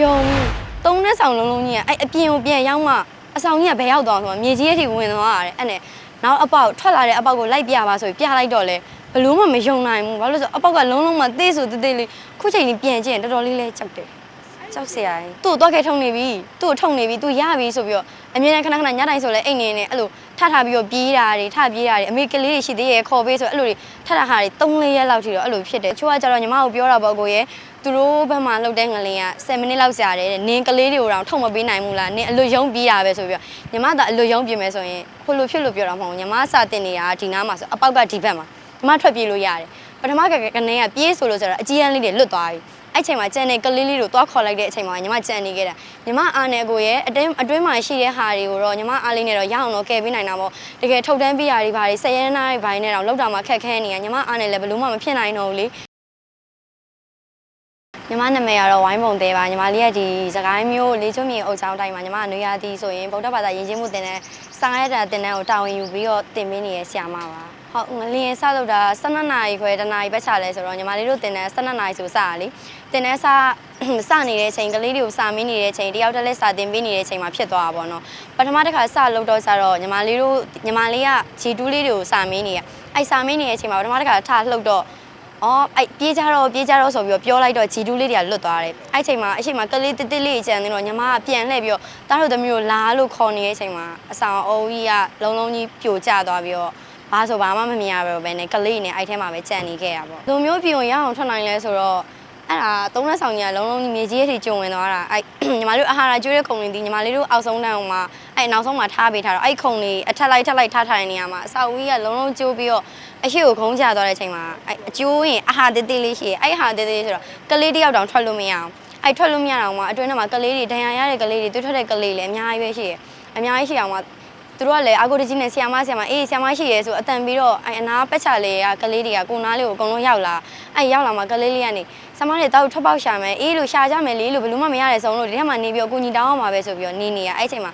ယုံသုံးနဲ့ဆောင်လုံးလုံးကြီးကအဲ့အပြင်ကိုပြန်ရောက်မှအဆောင်ကြီးကဘယ်ရောက်သွားဆိုတော့မြေကြီးရဲ့ထိဝင်သွားရတယ်အဲ့နဲ့နောက်အပေါက်ထွက်လာတဲ့အပေါက်ကိုလိုက်ပြပါဆိုပြီးပြလိုက်တော့လေဘလို့မှမယုံနိုင်ဘူးဘာလို့လဲဆိုတော့အပေါက်ကလုံးလုံးမှတေးဆိုတေးသေးလေးခုချိန်ကြီးပြန်ကြည့်ရင်တော်တော်လေးလဲကြောက်တယ်ကြောက်စရာကြီးသူ့ကိုတော့ခဲထုံနေပြီသူ့ကိုထုံနေပြီသူရပြီဆိုပြီးတော့အမြဲတမ်းခဏခဏညတိုင်းဆိုလဲအိတ်နေနေအဲ့လိုထထပြီးတော့ပြေးတာတွေထပြေးတာတွေအမေကလေးတွေရှိသေးရဲ့ခေါ်ပေးဆိုအဲ့လိုတွေထထဟာတွေ3လေးရက်လောက်ထိတော့အဲ့လိုဖြစ်တယ်ချိုးကကြတော့ညီမကိုပြောတာပေါ့ကိုရဲ့ သူတို့ဘက်မှာလှုပ်တဲ့ငလင်က7မိနစ်လောက်ကြာတယ်တဲ့နင်းကလေးတွေကိုတော့ထုံမပေးနိုင်ဘူးလားနင်းအလွတ်ယုံပြီးတာပဲဆိုပြီးတော့ညီမသာအလွတ်ယုံပြင်မယ်ဆိုရင်ဟိုလိုဖြစ်လို့ပြောတာမဟုတ်ဘူးညီမစာတင်နေတာဒီနားမှာဆိုအပေါက်ကဒီဘက်မှာညီမထွက်ပြေးလို့ရတယ်ပထမကကနေကပြေးဆိုလို့ဆိုတော့အကြီးအန်းလေးတွေလွတ်သွားပြီအဲ့ချိန်မှာကြံတဲ့ကလေးလေးတို့သွားခေါ်လိုက်တဲ့အချိန်မှာညီမကြံနေခဲ့တာညီမအားနဲ့ကိုရဲ့အတွင်းအတွင်းမှာရှိတဲ့ဟာတွေကိုတော့ညီမအားလေးနဲ့တော့ရအောင်တော့ကယ်ပေးနိုင်တာပေါ့တကယ်ထုတ်တန်းပြရာတွေဘာတွေဆက်ရဲနာတွေဘာတွေနဲ့တော့လောက်တာမှခက်ခဲနေရညီမအားနဲ့လည်းဘယ်လို့မှမဖြစ်နိုင်တော့ဘူးလေ ညီမနာမည်ကတော့ဝိုင်းပုံသေးပါညီမလေးကဒီစကိုင်းမျိုးလေးချုံမြေအုပ်ချောင်းတိုင်းမှာညီမအနွေရာသီဆိုရင်ဗုဒ္ဓဘာသာယဉ်ကျေးမှုတင်တဲ့စာရတာတင်တဲ့ကိုတာဝန်ယူပြီးတော့တင်ပေးနေတဲ့ဆရာမပါဟုတ်ငလင်းစလုပ်တာ12နာရီခွဲတနာရီပဲချလဲဆိုတော့ညီမလေးတို့တင်တဲ့12နာရီဆိုစရလေတင်တဲ့စစနေတဲ့အချိန်ကလေးတွေကိုစာမင်းနေတဲ့အချိန်တယောက်တစ်လက်စာတင်ပေးနေတဲ့အချိန်မှာဖြစ်သွားတာပေါ့နော်ပထမတစ်ခါစလုပ်တော့ဆိုတော့ညီမလေးတို့ညီမလေးကဂျီတူးလေးတွေကိုစာမင်းနေရအဲ့စာမင်းနေတဲ့အချိန်မှာပထမတစ်ခါထားလှုပ်တော့ အော်အဲ့ပြေးကြတော့ပြေးကြတော့ဆိုပြီးတော့ပြောလိုက်တော့ဂျီတူးလေးတွေကလွတ်သွားတယ်အဲ့ချိန်မှာအချိန်မှာကလေးတစ်တစ်လေးကြံနေတော့ညီမကပြန်လှည့်ပြီးတော့တားတို့သမီးတို့လာလို့ခေါ်နေတဲ့အချိန်မှာအဆောင်အုပ်ကြီးကလုံးလုံးကြီးပြိုကျသွားပြီးတော့ဘာဆိုဘာမှမမြင်ရပဲပဲနဲ့ကလေးနဲ့အဲ့ထဲမှာပဲကြံနေခဲ့ရပါလူမျိုးပြင်ရအောင်ထွက်နိုင်လဲဆိုတော့ အဲ့ဒါသုံးလက်ဆောင်ကြီးကလုံးလုံးကြီးမြေကြီးရဲ့ထိကျုံဝင်သွားတာအဲ့ညီမလေးတို့အာဟာရကျွေးတဲ့ခုံလေးဒီညီမလေးတို့အောက်ဆုံးတန်းအောင်မှာအဲ့နောက်ဆုံးမှာထားပေးထားတော့အဲ့ခုံလေးအထက်လိုက်ထက်လိုက်ထားထားတဲ့နေရာမှာအဆောက်အဦကြီးကလုံးလုံးကျိုးပြီးတော့အရှိကိုခုံးချသွားတဲ့အချိန်မှာအဲ့အကျိုးရင်အဟာတေးသေးလေးရှိရဲ့အဲ့ဟာတေးသေးလေးဆိုတော့ကလေးတစ်ယောက်တောင်ထွက်လို့မရအောင်အဲ့ထွက်လို့မရအောင်မှာအတွင်းထဲမှာကလေးတွေဒဏ်ရာရတဲ့ကလေးတွေတွေ့ထွက်တဲ့ကလေးလည်းအများကြီးပဲရှိရဲ့အများကြီးရှိအောင်မှာ သူတို့ကလည်းအာကိုတကြီးနဲ့ဆီယာမဆီယာမအေးဆီယာမရှိရဲဆိုအတန်ပြီးတော့အဲ့အနာပက်ချလေးကကလေးတွေကကိုနားလေးကိုအကုန်လုံးရောက်လာအဲ့ရောက်လာမှာကလေးလေးကနေဆမတွေတောက်ထွက်ပေါက်ရှာမယ်အေးလို့ရှာကြမယ်လေလို့ဘယ်လို့မှမရတဲ့ဆုံးလို့ဒီထဲမှာနေပြီးတော့ကိုညီတောင်းအောင်ပါပဲဆိုပြီးတော့နေနေရအဲ့ချိန်မှာ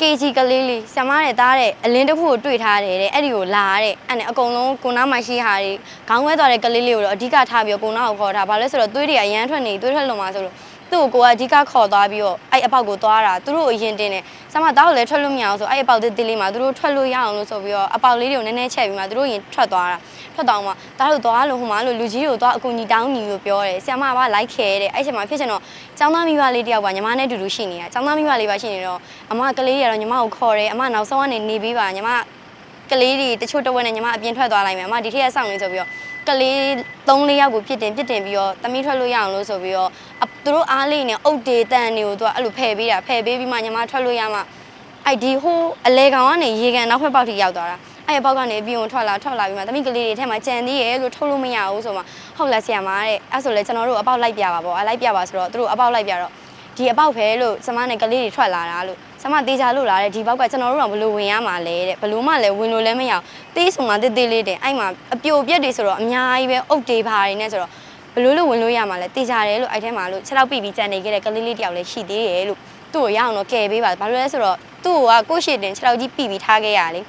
KG ကလေးလေးဆ iam တဲ့သားတဲ့အလင်းတစ်ခုကိုတွေ့ထားတယ်တဲ့အဲ့ဒီကိုလာတဲ့အဲ့နဲ့အကုန်လုံးကိုနားမှာရှိဟာတွေခေါင်းဝဲသွားတဲ့ကလေးလေးကိုတော့အဓိကထားပြီးတော့ကိုနားကိုခေါ်ထားဘာလဲဆိုတော့သွေးတွေကရမ်းထွက်နေသွေးထွက်လုံမှာဆိုလို့ သူ့ကိုကိုကအဓိကခေါ်သွားပြီးတော့အဲ့အပေါက်ကိုသွားတာသူတို့အရင်တင်တယ်ဆ iam သားကိုလည်းထွက်လို့မရအောင်ဆိုအဲ့အပေါက်သေးသေးလေးမှာသူတို့ထွက်လို့ရအောင်လို့ဆိုပြီးတော့အပေါက်လေးတွေကိုနည်းနည်းချက်ပြီးမှသူတို့ရင်ထွက်သွားတာထွက်သွားမှသားတို့သွားလို့ဟိုမှာလို့လူကြီးတွေကိုသွားအကူညီတောင်းညီလို့ပြောတယ်ဆ iam ကလိုက်ခဲတဲ့အဲ့ချိန်မှာဖြစ်ချင်တော့ចောင်းသားမိဘလေးတယောက်ပါညီမနဲ့အတူတူရှိနေတာចောင်းသားမိဘလေးပါရှိနေတော့အမကလေးတွေကတော့ညီမကိုခေါ်တယ်အမနောက်ဆုံးကနေနေပြီးပါညီမကလေးတွေတချို့တဝက်နဲ့ညီမအပြင်ထွက်သွားလိုက်မယ်အမဒီထက်ဆောင်းနေဆိုပြီးတော့ကလေး3 4ယောက်ကိုပြစ်တင်ပြစ်တင်ပြီးတော့တမိထွက်လို့ရအောင်လို့ဆိုပြီးတော့အ သူတို့အားလေးနဲ့အုတ်ဒေတန်တွေကိုသူကအဲ့လိုဖယ်ပေးတာဖယ်ပေးပြီးမှညီမထွက်လို့ရမှအဲ့ဒီဟိုးအလေကောင်ကနေရေကန်နောက်ဖက်ပေါက်ထိရောက်သွားတာအဲ့ဘောက်ကနေပြီးဝင်ထွက်လာထွက်လာပြီးမှတမိကလေးတွေထဲမှာကြံသေးရဲ့လို့ထုတ်လို့မရဘူးဆိုမှဟုတ်လားဆရာမတဲ့အဲ့ဆိုလဲကျွန်တော်တို့အပေါက်လိုက်ပြပါပေါ့အလိုက်ပြပါဆိုတော့သူတို့အပေါက်လိုက်ပြတော့ဒီအပေါက်ပဲလို့ကျမနဲ့ကလေးတွေထွက်လာတာလို့ကျမတေးချလို့လာတဲ့ဒီဘောက်ကကျွန်တော်တို့ကဘယ်လိုဝင်ရမှာလဲတဲ့ဘယ်လိုမှလည်းဝင်လို့လည်းမရအောင်တေးဆုံမှာတေးသေးလေးတဲ့အဲ့မှာအပြိုပြက်တွေဆိုတော့အများကြီးပဲအုတ်တွေဘာတွေနဲ့ဆိုတော့ဘယ် လိုလို့ဝင်လို့ရမှာလဲတေးချတယ်လို့အဲ့ထဲမှာလို့ခြေထောက်ပိပြီးကြံနေခဲ့တဲ့ကလေးလေးတယောက်လည်းရှိသေးရဲ့လို့သူ့ကိုရအောင်တော့ကယ်ပေးပါဘာလို့လဲဆိုတော့သူ့ကကိုရှိတင်ခြေထောက်ကြီးပိပြီးထားခဲ့ရလေ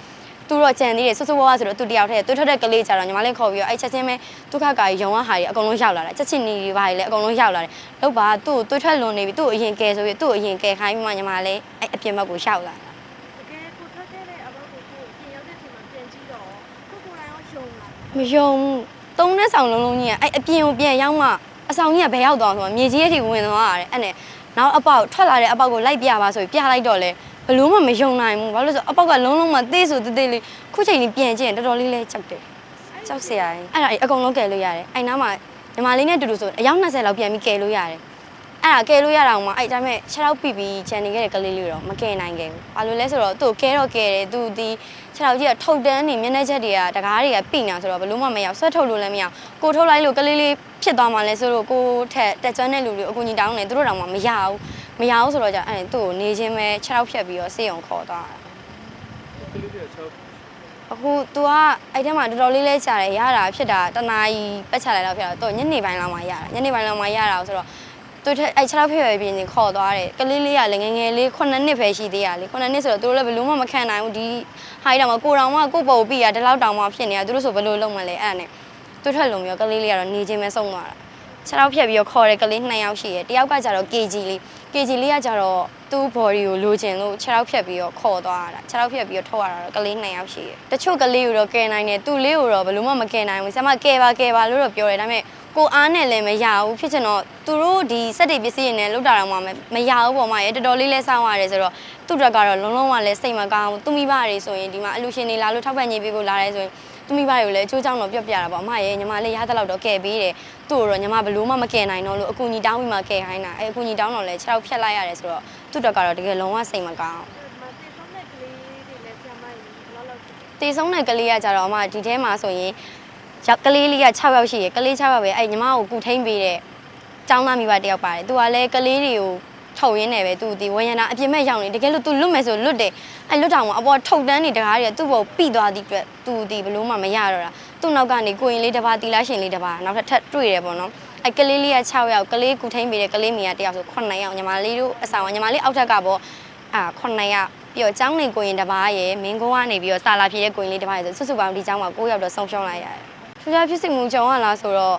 သူတော့ကြံသေးတယ်ဆွဆွဝါးဝါဆိုတော့သူတယောက်တည်းသူထွက်တဲ့ကလေးကြတော့ညီမလေးခေါ်ပြီးတော့အဲ့ချက်ချင်းပဲဒုက္ခကာကြီးရုံဝါဟာကြီးအကုန်လုံးရောက်လာတယ်ချက်ချင်းနေတွေပါလေအကုန်လုံးရောက်လာတယ်လောက်ပါသူ့ကိုသွေးထွက်လွန်နေပြီသူ့ကိုအရင်ကယ်ဆိုပြီးသူ့ကိုအရင်ကယ်ခိုင်းပြီးမှညီမလေးအဲ့အပြင်ဘက်ကိုရောက်လာတာတကယ်ကိုထွက်ခဲ့တဲ့အဘောက်ကိုကိုပြင်ရောက်တဲ့အချိန်မှာပြန်ကြည့်တော့ကိုကိုယ်တိုင်ရောယုံလာမယုံဘူး သုံးနဲ့ဆောင်လုံးလုံးကြီးကအဲ့အပြင်ကိုပြန်ရောက်မှအဆောင်ကြီးကဘယ်ရောက်သွားဆိုတော့မြေကြီးရဲ့ထိဝင်သွားရတယ်အဲ့နဲ့နောက်အပေါက်ထွက်လာတဲ့အပေါက်ကိုလိုက်ပြပါဆိုပြီးပြလိုက်တော့လေဘလို့မှမယုံနိုင်ဘူးဘာလို့လဲဆိုတော့အပေါက်ကလုံးလုံးမှသေးဆိုသေးသေးလေးခုချိန်ကြီးပြန်ကြည့်ရင်တော်တော်လေးလဲကြောက်တယ်ကြောက်စရာကြီးအဲ့ဒါကြီးအကုန်လုံးကယ်လို့ရတယ်အဲ့နားမှာညီမလေးနဲ့အတူတူဆိုအယောက်20လောက်ပြန်ပြီးကယ်လို့ရတယ်အဲ့ဒါကယ်လို့ရတာအောင်မအဲ့ဒါပေမဲ့ခြေထောက်ပြပြီးခြံနေခဲ့တဲ့ကလေးလေးတော့မကယ်နိုင်ခဲ့ဘူးဘာလို့လဲဆိုတော့သူ့ကိုကဲတော့ကယ်တယ်သူဒီ ခြေထောက်ကြီးကထုတ်တန်းနေမျက်နှာချက်တွေကတကားတွေကပိနေတာဆိုတော့ဘလို့မှမရောက်ဆွဲထုတ်လို့လည်းမရအောင်ကိုထုတ်လိုက်လို့ကလေးလေးဖြစ်သွားမှလဲဆိုတော့ကိုထက်တက်ကျွမ်းတဲ့လူတွေအကူကြီးတောင်းနေသူတို့တောင်မှမရဘူးမရဘူးဆိုတော့じゃအဲ့သူ့ကိုနေချင်းပဲခြေထောက်ဖြတ်ပြီးတော့စေးအောင်ခေါ်သွားတာ ကလေးတွေချောက် အခု तू ကအဲ့ထဲမှာတော်တော်လေးလဲချတယ်ရတာဖြစ်တာတနာရီပတ်ချလိုက်တော့ဖြစ်တာတော့ညနေပိုင်းလောက်မှရတာညနေပိုင်းလောက်မှရတာဆိုတော့ သူထက်အဲ့6လောက်ဖြစ်ရပြင်ချင်းခေါ်သွားတယ်ကလေးလေးကလည်းငယ်ငယ်လေး9နှစ်ပဲရှိသေးရလေ9နှစ်ဆိုတော့သူတို့လည်းဘယ်လို့မှမခံနိုင်ဘူးဒီဟိုင်းတောင်မှကိုတောင်မှကိုပုံပြီးရဒီလောက်တောင်မှဖြစ်နေတာသူတို့ဆိုဘယ်လိုလုပ်မလဲအဲ့ဒါနဲ့သူထက်လုံပြီးတော့ကလေးလေးကတော့နေချင်းပဲဆုံးသွားတာခြေထောက်ဖြတ်ပြီးတော့ခေါ်တဲ့ကလေး2ယောက်ရှိတယ်တယောက်ကကျတော့ KG လေး KG လေးကကျတော့သူ့ body ကိုလိုချင်လို့ခြေထောက်ဖြတ်ပြီးတော့ခေါ်သွားတာခြေထောက်ဖြတ်ပြီးတော့ထုတ်ရတာတော့ကလေး2ယောက်ရှိတယ်တချို့ကလေးကိုတော့ကယ်နိုင်တယ်သူ့လေးကိုတော့ဘယ်လို့မှမကယ်နိုင်ဘူးဆရာမကယ်ပါကယ်ပါလို့တော့ပြောတယ်ဒါပေမဲ့ကိုအားနဲ့လည်းမရဘူးဖြစ်ချင်တော့သူတို့ဒီစက်တွေပစ္စည်းတွေနဲ့လောက်တာတော့မှမရဘူးပေါ့မရဲ့တော်တော်လေးလဲစောင်းရတယ်ဆိုတော့သူ့အတွက်ကတော့လုံးလုံးကလည်းစိတ်မကောင်းဘူးသူမိဘတွေဆိုရင်ဒီမှာအလူရှင်တွေလာလို့ထောက်ပံ့ရေးပေးဖို့လာတယ်ဆိုရင် သူမိဘတွေကိုလည်းအချိုးချောင်းတော့ပြော့ပြတာပေါ့အမရဲ့ညီမလေးရတဲ့လောက်တော့ကယ်ပေးတယ်သူ့ကိုတော့ညီမဘယ်လို့မှမကယ်နိုင်တော့လို့အကူကြီးတောင်းပြီးမှကယ်ခိုင်းတာအဲအကူကြီးတောင်းတော့လည်းခြေထောက်ဖြတ်လိုက်ရတယ်ဆိုတော့သူ့အတွက်ကတော့တကယ်လုံးဝစိတ်မကောင်းမတေဆုံးတဲ့ကလေးတွေလည်းဆရာမကြီးဘယ်လောက်လောက်ဖြစ်လဲတေဆုံးတဲ့ကလေးကကြတော့အမဒီထဲမှာဆိုရင်ယောက်ကလေးလေးက6ယောက်ရှိရယ်ကလေး6ယောက်ပဲအဲ့ညီမကိုကူထိန်ပေးတဲ့ចောင်းသားမိဘတယောက်ပါတယ်သူကလည်းကလေးတွေကို ထုတ်ရင်းနေပဲသူဒီဝရဏအပြစ်မဲ့ရောက်နေတကယ်လို့ तू လွတ်မယ်ဆိုလွတ်တယ်အဲ့လွတ်တောင်မှာအပေါ်ထုတ်တန်းနေတကားတွေကသူ့ဘောပိသွားသည့်အတွက် तू ဒီဘလို့မှမရတော့တာသူ့နောက်ကနေကိုရင်လေးတစ်ပါးတီလာရှင်လေးတစ်ပါးနောက်ထပ်ထပ်တွေ့တယ်ပေါ့နော်အဲ့ကလေးလေးက6ယောက်ကလေးကူထိန်ပေးတဲ့ကလေးမိကတယောက်ဆို9ယောက်ညီမလေးတို့အဆောင်ညီမလေးအောက်ထက်ကပေါ့အာ9ယောက် ပြီးတော့ចောင်းနေကိုရင်တစ်ပါးရယ်မင်းကုန်းကနေပြီးတော့စာလာဖြည့်တဲ့ကိုရင်လေးတစ်ပါးရယ်ဆိုစုစုပေါင်းဒီចောင်းမှာ9ယောက်တော့ဆုံးရှုံးလိုက်ရတယ်။ထူးခြားဖြစ်စဉ်မူကြုံရလားဆိုတော့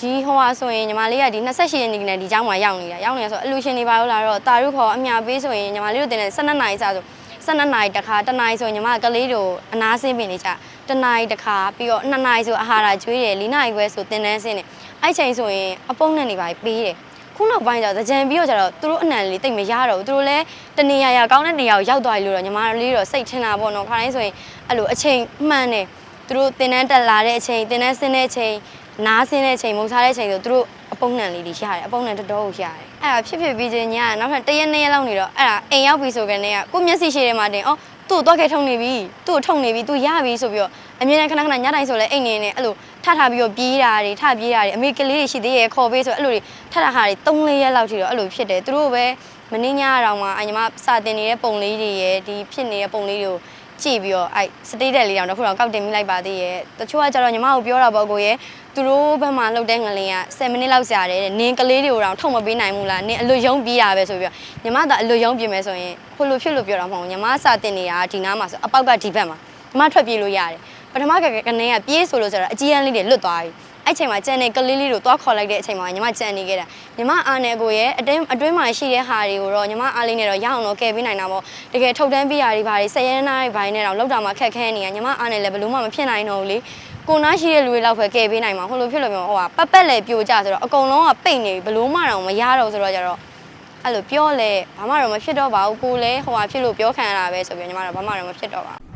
ဒီဟိုဟာဆိုရင်ညီမလေးကဒီ28ရက်နေ့ကနေဒီចောင်းမှာရောက်နေတာရောက်နေရဆိုအလူရှင်တွေပါလို့လာတော့တာရုခေါ်အမြပေးဆိုရင်ညီမလေးတို့တင်တဲ့12နာရီစဆို12နာရီတစ်ခါတစ်နာရီဆိုရင်ညီမကလေးတို့အနာဆင်းပင်နေကြတစ်နာရီတစ်ခါပြီးတော့2နာရီဆိုအာဟာရကျွေးတယ်4နာရီခွဲဆိုတင်တန်းဆင်းတယ်အဲ့ချိန်ဆိုရင်အပုံနဲ့နေပါပေးတယ်ခုနောက်ပိုင်းကျတော့ကြံပြီးတော့ကျတော့သူတို့အနံလေးတိတ်မရတော့ဘူးသူတို့လည်းတနေရာရာကောင်းတဲ့နေရာကိုရောက်သွားပြီလို့တော့ညီမလေးတော့စိတ်ထင်တာပေါ့နော်ခါတိုင်းဆိုရင်အဲ့လိုအချိန်မှန်တယ် သူတို့တင်တန်းတက်လာတဲ့အချိန်တင်တန်းဆင်းတဲ့အချိန်နားဆင်းတဲ့အချိန်မုံစားတဲ့အချိန်ဆိုသူတို့အပုံနှံလေးတွေရတယ်အပုံနှံတော်တော်ကိုရတယ်အဲ့ဒါဖြစ်ဖြစ်ပြီးချင်းညကနောက်ထပ်တစ်ရက်နှစ်ရက်လောက်နေတော့အဲ့ဒါအိမ်ရောက်ပြီဆိုကနေကကိုမျက်စိရှိတယ်မှာတင်အော်သူ့ကိုတော့ခဲထုံနေပြီသူ့ကိုထုံနေပြီသူရပြီဆိုပြီးတော့အမြဲတမ်းခဏခဏညတိုင်းဆိုလဲအိမ်နေနေအဲ့လိုထထပြီးတော့ပြေးတာတွေထပြေးတာတွေအမေကလေးတွေရှိသေးရဲ့ခေါ်ပေးဆိုအဲ့လိုတွေထထခါတွေ3လေးရက်လောက်ထိတော့အဲ့လိုဖြစ်တယ်သူတို့ပဲမင်းညတော့မှအညီမစာတင်နေတဲ့ပုံလေးတွေရဲ့ဒီဖြစ်နေတဲ့ပုံလေးတွေကို ကြည့်ပြီးတော့အဲ့စတေးတက်လေးတောင်တစ်ခုတော့ကောက်တင်မိလိုက်ပါသေးရဲ့တချို့ကကျတော့ညီမကိုပြောတာပေါ့ကိုရဲ့သူတို့ဘက်မှာလှုပ်တဲ့ငလင်က10မိနစ်လောက်ကြာတယ်တဲ့နင်းကလေးတွေကိုတော့ထုတ်မပေးနိုင်ဘူးလားနင်းအလွတ်ယုံပြေးတာပဲဆိုပြီးတော့ညီမကအလွတ်ယုံပြေးမယ်ဆိုရင်ဟိုလိုဖြစ်လို့ပြောတာမဟုတ်ဘူးညီမစာတင်နေတာဒီနားမှာဆိုအပေါက်ကဒီဘက်မှာညီမထွက်ပြေးလို့ရတယ်ပထမကကနေကပြေးဆိုလို့ဆိုတော့အကြီးအန်းလေးတွေလွတ်သွားပြီ အဲ့ချိန်မှာကြံတဲ့ကလေးလေးတို့သွားခေါ်လိုက်တဲ့အချိန်မှာညီမကြံနေခဲ့တာညီမအားနေကိုရဲ့အတွင်းအတွင်းမှာရှိတဲ့ဟာတွေကိုတော့ညီမအားလေးနဲ့တော့ရအောင်တော့ကယ်ပေးနိုင်တာပေါ့တကယ်ထုတ်တန်းပြရတွေဘာတွေဆက်ရဲနာတွေဘာတွေနဲ့တော့လောက်တာမှခက်ခဲနေရညီမအားနေလည်းဘယ်လို့မှမဖြစ်နိုင်တော့ဘူးလေကိုနာရှိတဲ့လူတွေလောက်ပဲကယ်ပေးနိုင်မှာဟိုလိုဖြစ်လို့ပြောဟိုကပတ်ပတ်လေပြိုကြဆိုတော့အကုန်လုံးကပိတ်နေပြီဘယ်လို့မှတော့မရတော့ဆိုတော့ကြတော့အဲ့လိုပြောလဲဘာမှတော့မဖြစ်တော့ပါဘူးကိုလည်းဟိုဟာဖြစ်လို့ပြောခံရတာပဲဆိုပြီးညီမတော့ဘာမှတော့မဖြစ်တော့ပါဘူး